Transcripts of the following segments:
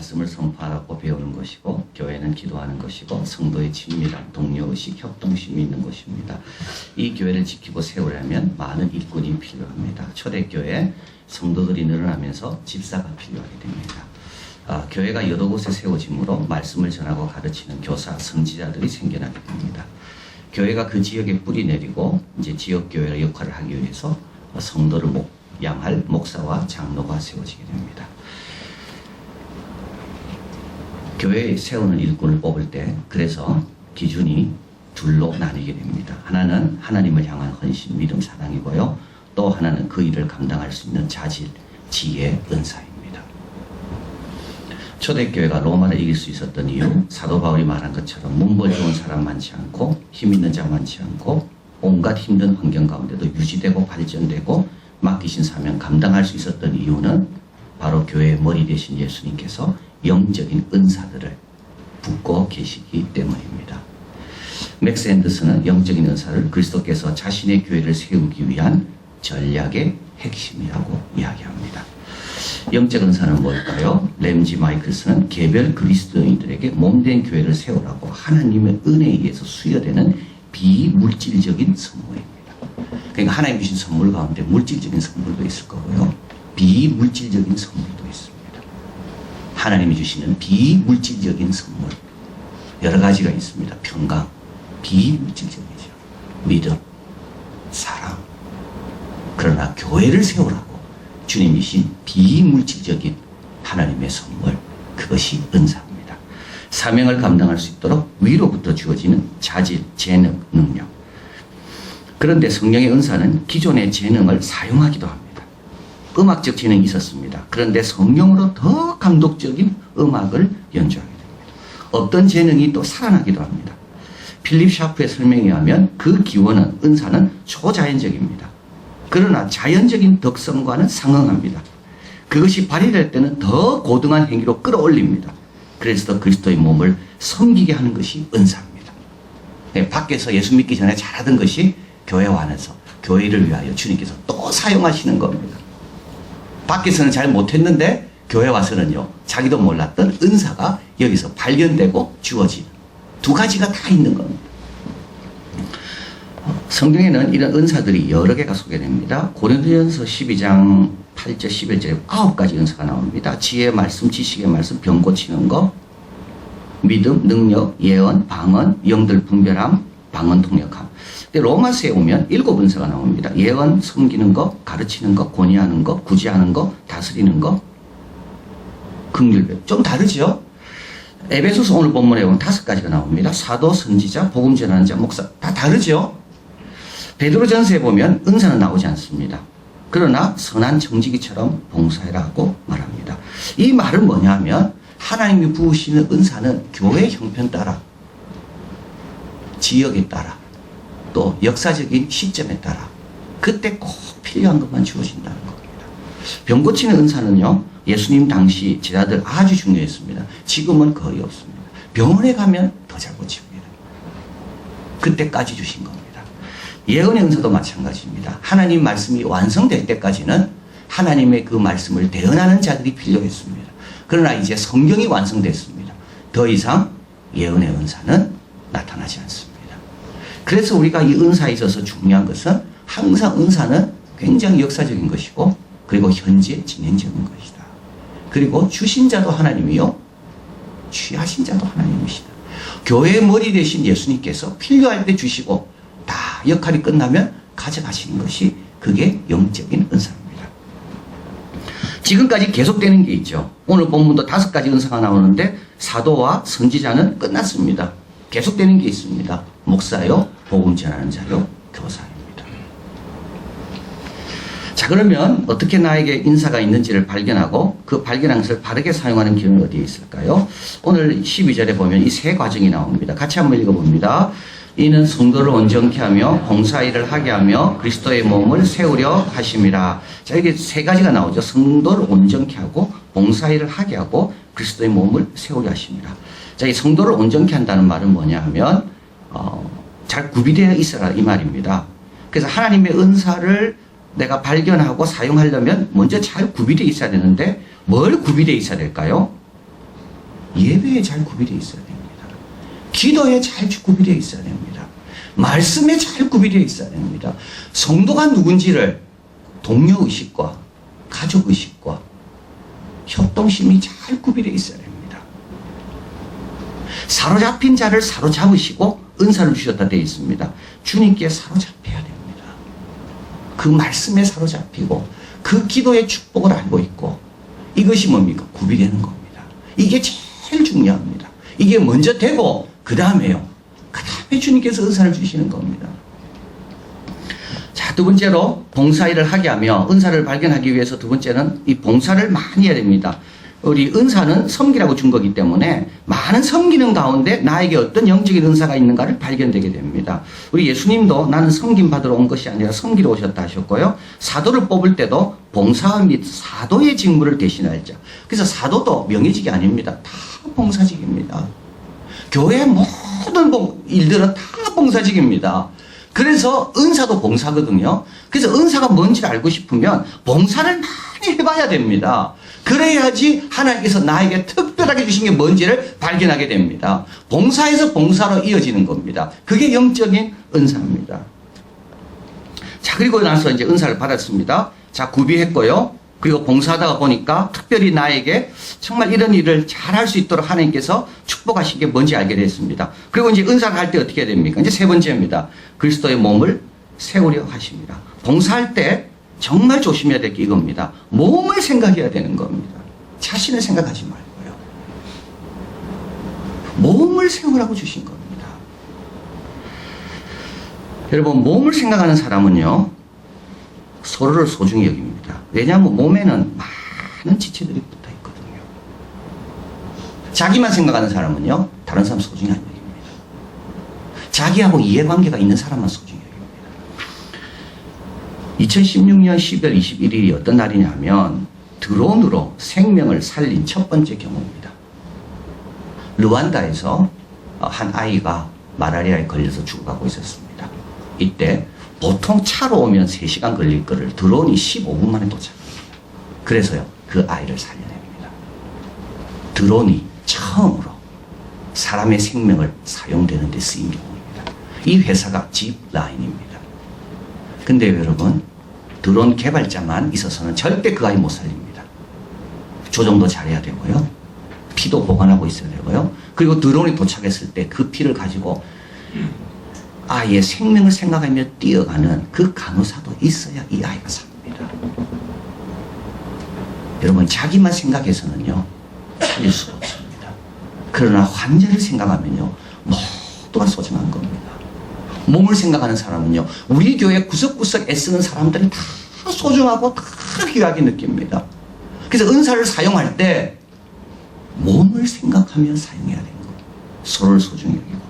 말씀을 선포하고 배우는 곳이고 교회는 기도하는 것이고 성도의 친밀한 동료의식 협동심이 있는 곳입니다. 이 교회를 지키고 세우려면 많은 일꾼이 필요합니다. 초대교회 성도들이 늘어나면서 집사가 필요하게 됩니다. 아, 교회가 여러 곳에 세워지므로 말씀을 전하고 가르치는 교사, 성지자들이 생겨나게 됩니다. 교회가 그 지역에 뿌리 내리고 이제 지역 교회의 역할을 하기 위해서 성도를 목 양할 목사와 장로가 세워지게 됩니다. 교회에 세우는 일꾼을 뽑을 때 그래서 기준이 둘로 나뉘게 됩니다. 하나는 하나님을 향한 헌신, 믿음, 사랑이고요. 또 하나는 그 일을 감당할 수 있는 자질, 지혜, 은사입니다. 초대교회가 로마를 이길 수 있었던 이유 사도 바울이 말한 것처럼 문벌 좋은 사람 많지 않고 힘 있는 자 많지 않고 온갖 힘든 환경 가운데도 유지되고 발전되고 맡기신 사명 감당할 수 있었던 이유는 바로 교회의 머리 대신 예수님께서 영적인 은사들을 붓고 계시기 때문입니다. 맥스 앤더슨은 영적인 은사를 그리스도께서 자신의 교회를 세우기 위한 전략의 핵심이라고 이야기합니다. 영적 은사는 뭘까요? 램지 마이클스는 개별 그리스도인들에게 몸된 교회를 세우라고 하나님의 은혜에 의해서 수여되는 비물질적인 선물입니다. 그러니까 하나님 주신 선물 가운데 물질적인 선물도 있을 거고요. 비물질적인 선물도 있습니다. 하나님이 주시는 비물질적인 선물 여러 가지가 있습니다. 평강, 비물질적이죠. 믿음, 사랑. 그러나 교회를 세우라고 주님이 신 비물질적인 하나님의 선물, 그것이 은사입니다. 사명을 감당할 수 있도록 위로부터 주어지는 자질, 재능, 능력. 그런데 성령의 은사는 기존의 재능을 사용하기도 합니다. 음악적 재능이 있었습니다. 그런데 성령으로 더 감독적인 음악을 연주하게 됩니다. 어떤 재능이 또 살아나기도 합니다. 필립 샤프의 설명에 의하면 그 기원은 은사는 초자연적입니다. 그러나 자연적인 덕성과는 상응합니다. 그것이 발휘될 때는 더 고등한 행위로 끌어올립니다. 그래서 그리스도의 몸을 섬기게 하는 것이 은사입니다. 네, 밖에서 예수 믿기 전에 잘하던 것이 교회 안에서 교회를 위하여 주님께서 또 사용하시는 겁니다. 밖에서는 잘 못했는데 교회 와서는요 자기도 몰랐던 은사가 여기서 발견되고 주어지는 두 가지가 다 있는 겁니다. 성경에는 이런 은사들이 여러 개가 소개됩니다. 고린도전서 12장 8절 11절에 아홉 가지 은사가 나옵니다. 지혜 말씀, 지식의 말씀, 병 고치는 거, 믿음, 능력, 예언, 방언, 영들 분별함, 방언 통역함. 근데 로마서에 오면 일곱 은사가 나옵니다. 예언, 섬기는 거, 가르치는 거, 권위하는 거, 구제하는 거, 다스리는 거, 긍휼배. 좀 다르죠? 에베소서 오늘 본문에 보면 다섯 가지가 나옵니다. 사도, 선지자, 복음 전하는 자, 목사. 다 다르죠? 베드로전서에 보면 은사는 나오지 않습니다. 그러나 선한 정직이처럼 봉사해라고 말합니다. 이 말은 뭐냐면 하나님이 부으시는 은사는 교회 형편 따라 지역에 따라 또 역사적인 시점에 따라 그때 꼭 필요한 것만 주어진다는 겁니다. 병 고치는 은사는요 예수님 당시 제자들 아주 중요했습니다. 지금은 거의 없습니다. 병원에 가면 더 잘 고칩니다. 그때까지 주신 겁니다. 예언의 은사도 마찬가지입니다. 하나님 말씀이 완성될 때까지는 하나님의 그 말씀을 대언하는 자들이 필요했습니다. 그러나 이제 성경이 완성됐습니다. 더 이상 예언의 은사는 나타나지 않습니다. 그래서 우리가 이 은사에 있어서 중요한 것은 항상 은사는 굉장히 역사적인 것이고 그리고 현재 진행적인 것이다. 그리고 주신 자도 하나님이요. 취하신 자도 하나님이시다. 교회의 머리 대신 예수님께서 필요할 때 주시고 다 역할이 끝나면 가져가시는 것이 그게 영적인 은사입니다. 지금까지 계속되는 게 있죠. 오늘 본문도 다섯 가지 은사가 나오는데 사도와 선지자는 끝났습니다. 계속되는 게 있습니다. 목사요, 복음 전하는 자요, 교사입니다. 자 그러면 어떻게 나에게 인사가 있는지를 발견하고 그 발견한 것을 바르게 사용하는 기능이 어디에 있을까요? 오늘 12절에 보면 이 세 과정이 나옵니다. 같이 한번 읽어봅니다. 이는 성도를 온전케 하며 봉사일을 하게 하며 그리스도의 몸을 세우려 하심이라. 자, 이게 세 가지가 나오죠. 성도를 온전케 하고 봉사일을 하게 하고 그리스도의 몸을 세우려 하심이라. 자, 이 성도를 온전케 한다는 말은 뭐냐 하면, 어, 잘 구비되어 있어라 이 말입니다. 그래서 하나님의 은사를 내가 발견하고 사용하려면 먼저 잘 구비되어 있어야 되는데 뭘 구비되어 있어야 될까요? 예배에 잘 구비되어 있어야 됩니다. 기도에 잘 구비되어 있어야 됩니다. 말씀에 잘 구비되어 있어야 됩니다. 성도가 누군지를 동료 의식과 가족 의식과 협동심이 잘 구비되어 있어야 됩니다. 사로잡힌 자를 사로잡으시고 은사를 주셨다 되어 있습니다. 주님께 사로잡혀야 됩니다. 그 말씀에 사로잡히고 그 기도의 축복을 알고 있고 이것이 뭡니까? 구비되는 겁니다. 이게 제일 중요합니다. 이게 먼저 되고 그 다음에요. 그 다음에 주님께서 은사를 주시는 겁니다. 자, 두 번째로 봉사일을 하게 하며 은사를 발견하기 위해서 두 번째는 이 봉사를 많이 해야 됩니다. 우리 은사는 섬기라고 준 거기 때문에 많은 섬기는 가운데 나에게 어떤 영적인 은사가 있는가를 발견되게 됩니다. 우리 예수님도 나는 섬김 받으러 온 것이 아니라 섬기러 오셨다 하셨고요. 사도를 뽑을 때도 봉사 및 사도의 직무를 대신할 자. 그래서 사도도 명예직이 아닙니다. 다 봉사직입니다. 교회 모든 봉- 일들은 다 봉사직입니다. 그래서 은사도 봉사거든요. 그래서 은사가 뭔지를 알고 싶으면 봉사를 많이 해봐야 됩니다. 그래야지 하나님께서 나에게 특별하게 주신 게 뭔지를 발견하게 됩니다. 봉사에서 봉사로 이어지는 겁니다. 그게 영적인 은사입니다. 자, 그리고 나서 이제 은사를 받았습니다. 자, 구비했고요. 그리고 봉사하다가 보니까 특별히 나에게 정말 이런 일을 잘 할 수 있도록 하나님께서 축복하신 게 뭔지 알게 됐습니다. 그리고 이제 은사를 할 때 어떻게 해야 됩니까? 이제 세 번째입니다. 그리스도의 몸을 세우려 하십니다. 봉사할 때 정말 조심해야 될 게 이겁니다. 몸을 생각해야 되는 겁니다. 자신을 생각하지 말고요. 몸을 세우라고 주신 겁니다. 여러분, 몸을 생각하는 사람은요, 서로를 소중히 여깁니다. 왜냐하면 몸에는 많은 지체들이 붙어 있거든요. 자기만 생각하는 사람은요, 다른 사람 소중히 안 여깁니다. 자기하고 이해관계가 있는 사람만 소중히. 2016년 12월 21일이 어떤 날이냐면, 드론으로 생명을 살린 첫 번째 경우입니다. 르완다에서 한 아이가 마라리아에 걸려서 죽어가고 있었습니다. 이때 보통 차로 오면 3시간 걸릴 거를 드론이 15분 만에 도착합니다. 그래서요, 그 아이를 살려냅니다. 드론이 처음으로 사람의 생명을 사용되는 데 쓰인 경우입니다. 이 회사가 짚라인입니다. 근데 여러분, 드론 개발자만 있어서는 절대 그 아이 못 살립니다. 조정도 잘해야 되고요. 피도 보관하고 있어야 되고요. 그리고 드론이 도착했을 때 그 피를 가지고 아이의 생명을 생각하며 뛰어가는 그 간호사도 있어야 이 아이가 삽니다. 여러분, 자기만 생각해서는요, 살릴 수 없습니다. 그러나 환자를 생각하면요, 모두가 소중한 겁니다. 몸을 생각하는 사람은요, 우리 교회 구석구석 애쓰는 사람들이 다 소중하고 다 귀하게 느낍니다. 그래서 은사를 사용할 때 몸을 생각하며 사용해야 되는 거예요. 서로를 소중히 여기고.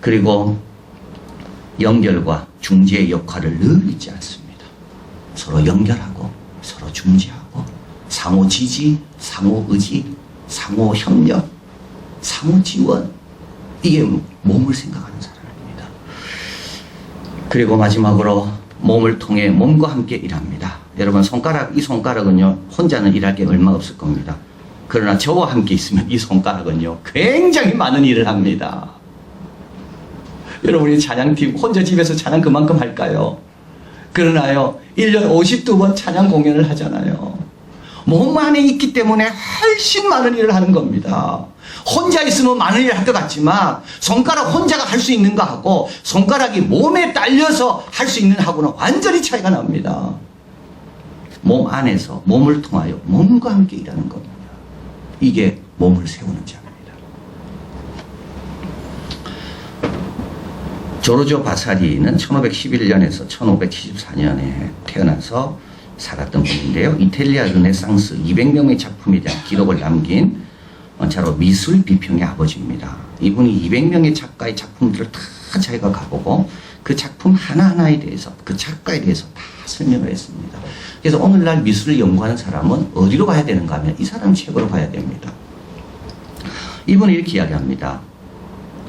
그리고 연결과 중재의 역할을 늘 잊지 않습니다. 서로 연결하고, 서로 중재하고, 상호 지지, 상호 의지, 상호 협력, 상호 지원. 이게 몸을 생각하는 사람입니다. 그리고 마지막으로 몸을 통해 몸과 함께 일합니다. 여러분, 손가락, 이 손가락은요, 혼자는 일할 게 얼마 없을 겁니다. 그러나 저와 함께 있으면 이 손가락은요, 굉장히 많은 일을 합니다. 여러분, 우리 찬양팀 혼자 집에서 찬양 그만큼 할까요? 그러나요, 1년 52번 찬양 공연을 하잖아요. 몸 안에 있기 때문에 훨씬 많은 일을 하는 겁니다. 혼자 있으면 많은 일을 할 것 같지만, 손가락 혼자가 할 수 있는 거하고, 손가락이 몸에 딸려서 할 수 있는 하고는 완전히 차이가 납니다. 몸 안에서, 몸을 통하여 몸과 함께 일하는 겁니다. 이게 몸을 세우는 자입니다. 조르조 바사리는 1511년에서 1574년에 태어나서 살았던 분인데요. 이탈리아 르네상스 200명의 작품에 대한 기록을 남긴 원차로 미술 비평의 아버지입니다. 이분이 200명의 작가의 작품들을 다 자기가 가보고 그 작품 하나하나에 대해서 그 작가에 대해서 다 설명을 했습니다. 그래서 오늘날 미술을 연구하는 사람은 어디로 가야 되는가 하면 이 사람 책으로 가야 됩니다. 이분은 이렇게 이야기합니다.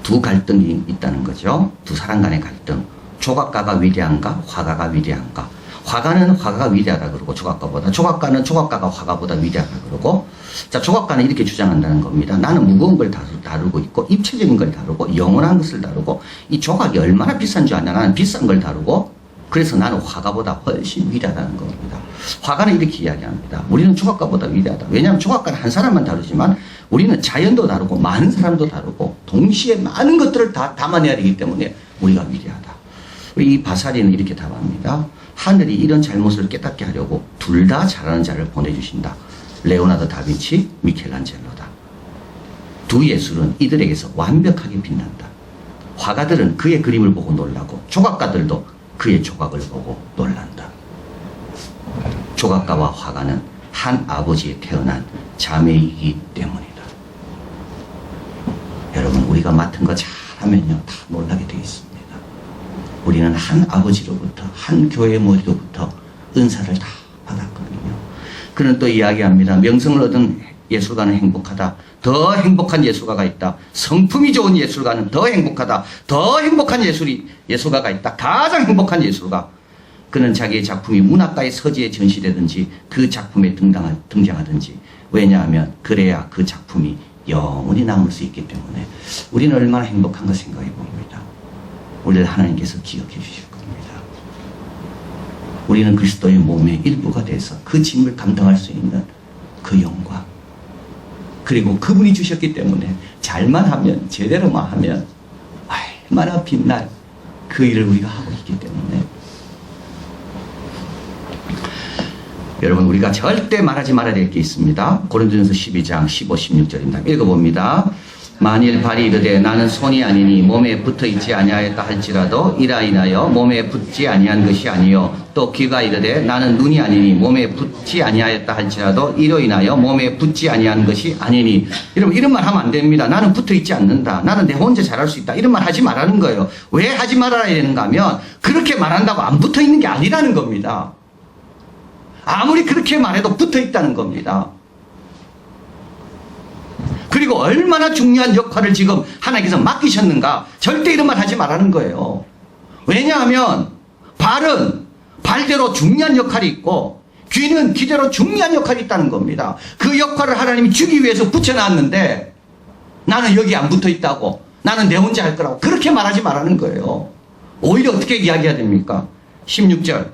두 갈등이 있다는 거죠. 두 사람 간의 갈등. 조각가가 위대한가? 화가가 위대한가? 화가는 화가가 위대하다 그러고 조각가보다 조각가는 조각가가 화가보다 위대하다 그러고 자 조각가는 이렇게 주장한다는 겁니다. 나는 무거운 걸 다루, 다루 고 있고 입체적인 걸 다루고 영원한 것을 다루고 이 조각이 얼마나 비싼 줄 아냐 나는 비싼 걸 다루고 그래서 나는 화가보다 훨씬 위대하다는 겁니다. 화가는 이렇게 이야기합니다. 우리는 조각가보다 위대하다. 왜냐하면 조각가는 한 사람만 다루지만 우리는 자연도 다루고 많은 사람도 다루고 동시에 많은 것들을 다 담아내야 되기 때문에 우리가 위대하다. 이 바사리는 이렇게 답합니다. 하늘이 이런 잘못을 깨닫게 하려고 둘 다 잘하는 자를 보내주신다. 레오나르도 다빈치, 미켈란젤로다. 두 예술은 이들에게서 완벽하게 빛난다. 화가들은 그의 그림을 보고 놀라고 조각가들도 그의 조각을 보고 놀란다. 조각가와 화가는 한 아버지에 태어난 자매이기 때문이다. 여러분 우리가 맡은 거 잘하면요 다 놀라게 되어 있습니다. 우리는 한 아버지로부터 한 교회 머리로부터 은사를 다 받았거든요. 그는 또 이야기합니다. 명성을 얻은 예술가는 행복하다. 더 행복한 예술가가 있다. 성품이 좋은 예술가는 더 행복하다. 더 행복한 예술이 예술가가 있다. 가장 행복한 예술가. 그는 자기의 작품이 문학가의 서지에 전시되든지 그 작품에 등장하, 등장하든지 왜냐하면 그래야 그 작품이 영원히 남을 수 있기 때문에 우리는 얼마나 행복한가 생각해 봅니다. 우리를 하나님께서 기억해 주실 겁니다. 우리는 그리스도의 몸의 일부가 돼서 그 짐을 감당할 수 있는 그 영광. 그리고 그분이 주셨기 때문에 잘만 하면, 제대로만 하면, 얼마나 빛날 그 일을 우리가 하고 있기 때문에. 여러분, 우리가 절대 말하지 말아야 될 게 있습니다. 고린도전서 12장 15, 16절입니다. 읽어봅니다. 만일 발이 이르되 나는 손이 아니니 몸에 붙어 있지 아니하였다 할지라도 이라 인하여 몸에 붙지 아니한 것이 아니요. 또 귀가 이르되 나는 눈이 아니니 몸에 붙지 아니하였다 할지라도 이로 인하여 몸에 붙지 아니한 것이 아니니. 여러분 이런 말 하면 안 됩니다. 나는 붙어 있지 않는다. 나는 내 혼자 잘할 수 있다. 이런 말 하지 말라는 거예요. 왜 하지 말아야 되는가 하면 그렇게 말한다고 안 붙어 있는 게 아니라는 겁니다. 아무리 그렇게 말해도 붙어 있다는 겁니다 그리고 얼마나 중요한 역할을 지금 하나님께서 맡기셨는가 절대 이런 말 하지 말라는 거예요. 왜냐하면 발은 발대로 중요한 역할이 있고 귀는 귀대로 중요한 역할이 있다는 겁니다. 그 역할을 하나님이 주기 위해서 붙여놨는데 나는 여기 안 붙어 있다고 나는 내 혼자 할 거라고 그렇게 말하지 말라는 거예요. 오히려 어떻게 이야기해야 됩니까? 16절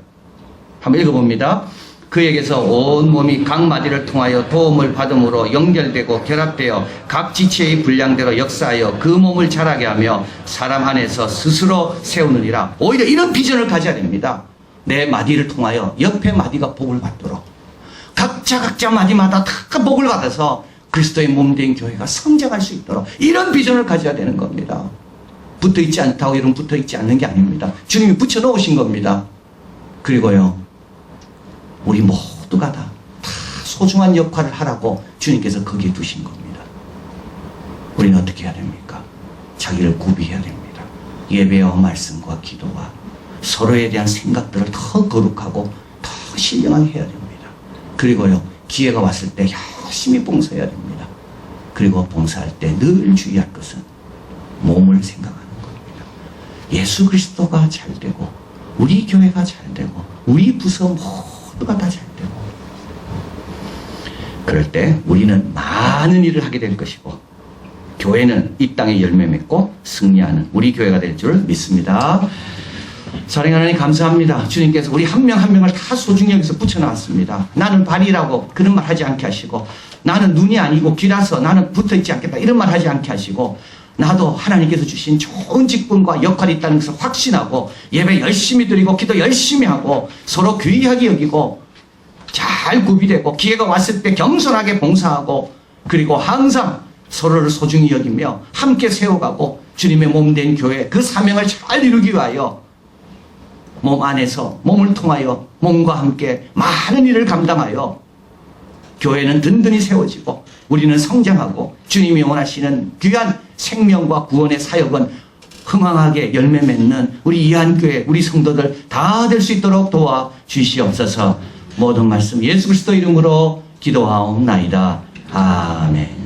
한번 읽어봅니다. 그에게서 온 몸이 각 마디를 통하여 도움을 받음으로 연결되고 결합되어 각 지체의 분량대로 역사하여 그 몸을 자라게 하며 사람 안에서 스스로 세우느니라. 오히려 이런 비전을 가져야 됩니다. 내 마디를 통하여 옆에 마디가 복을 받도록 각자 각자 마디마다 다 복을 받아서 그리스도의 몸된 교회가 성장할 수 있도록 이런 비전을 가져야 되는 겁니다. 붙어 있지 않다고 이런 붙어 있지 않는 게 아닙니다. 주님이 붙여 놓으신 겁니다. 그리고요. 우리 모두가 다, 다 소중한 역할을 하라고 주님께서 거기에 두신 겁니다. 우리는 어떻게 해야 됩니까? 자기를 구비해야 됩니다. 예배와 말씀과 기도와 서로에 대한 생각들을 더 거룩하고 더 신령하게 해야 됩니다. 그리고요, 기회가 왔을 때 열심히 봉사해야 됩니다. 그리고 봉사할 때 늘 주의할 것은 몸을 생각하는 겁니다. 예수 그리스도가 잘 되고, 우리 교회가 잘 되고, 우리 부서 모 잘 되고, 그럴 때 우리는 많은 일을 하게 될 것이고, 교회는 이 땅에 열매 맺고 승리하는 우리 교회가 될 줄 믿습니다. 사랑하는 하나님 감사합니다. 주님께서 우리 한 명 한 명을 다 소중히 여기서 붙여놨습니다. 나는 발이라고 그런 말 하지 않게 하시고 나는 눈이 아니고 귀라서 나는 붙어있지 않겠다 이런 말 하지 않게 하시고 나도 하나님께서 주신 좋은 직분과 역할이 있다는 것을 확신하고 예배 열심히 드리고 기도 열심히 하고 서로 귀하게 여기고 잘 구비되고 기회가 왔을 때 겸손하게 봉사하고 그리고 항상 서로를 소중히 여기며 함께 세워가고 주님의 몸 된 교회 그 사명을 잘 이루기 위하여 몸 안에서 몸을 통하여 몸과 함께 많은 일을 감당하여 교회는 든든히 세워지고 우리는 성장하고 주님이 원하시는 귀한 생명과 구원의 사역은 흥황하게 열매 맺는 우리 이한교회 우리 성도들 다 될 수 있도록 도와 주시옵소서 모든 말씀 예수 그리스도 이름으로 기도하옵나이다. 아멘.